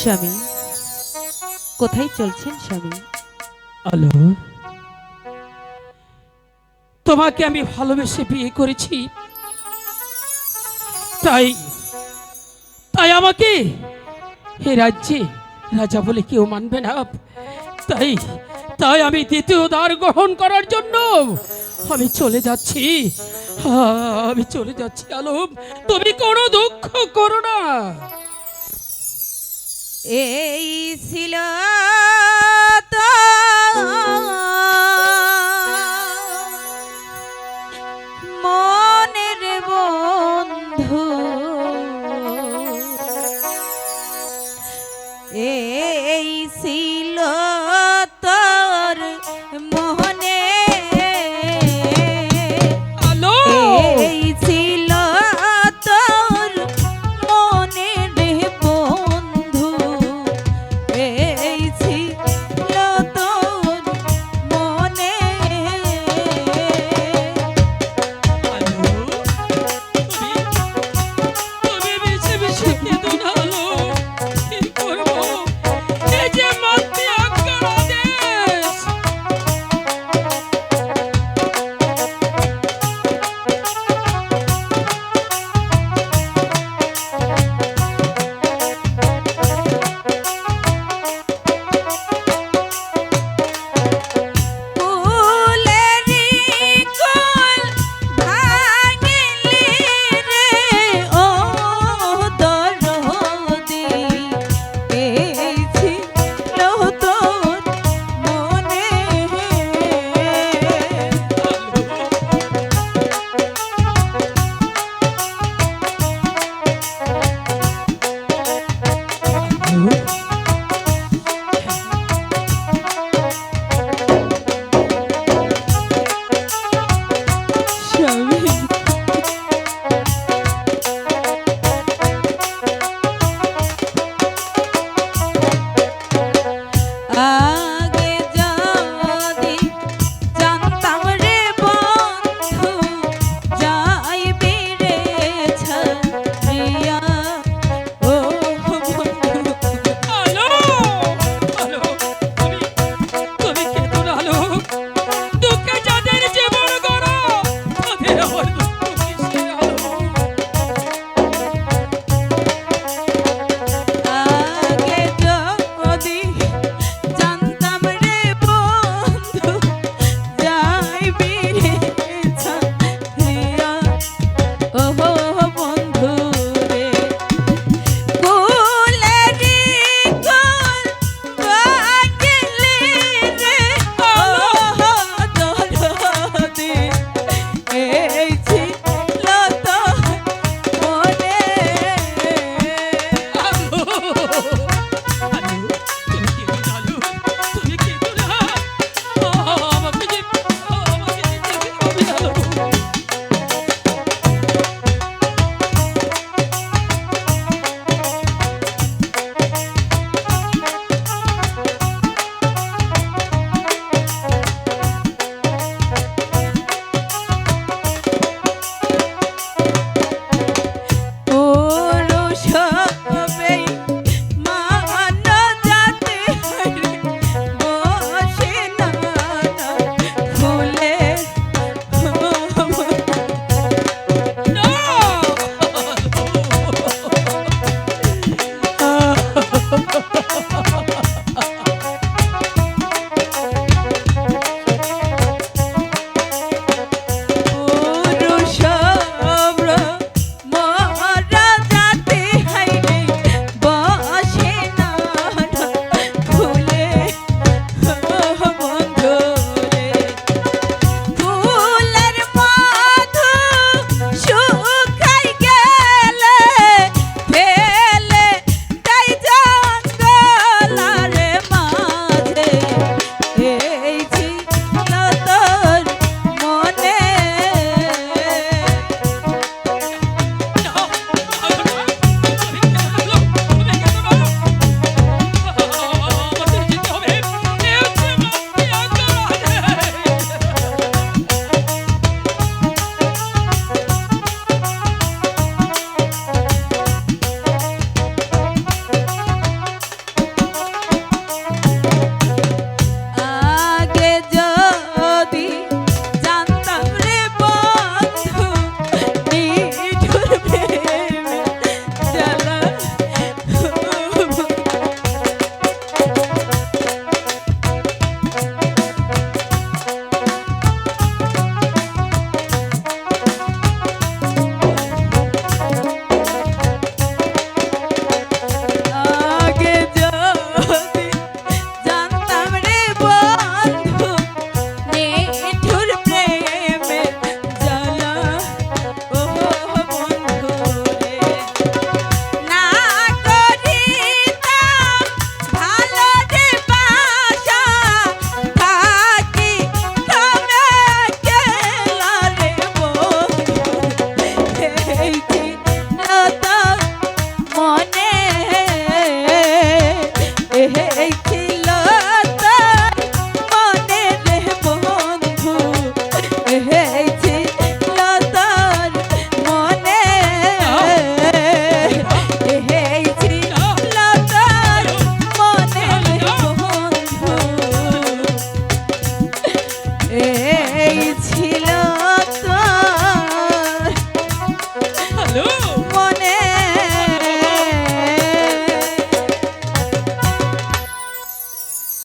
স্বামী, কোথায় চলছেন স্বামী? আলো তোমাকে আমি ভালোবেসে বিয়ে করেছি। তাই তাই আমাকে হে রাজ্যে রাজা বলে কেউ মানবে না। তাই তাই আমি দ্বিতীয় দ্বার গ্রহণ করার জন্য আমি চলে যাচ্ছি। আমি চলে যাচ্ছি, আলম। তুমি কোনো দুঃখ করো না। এই ছিল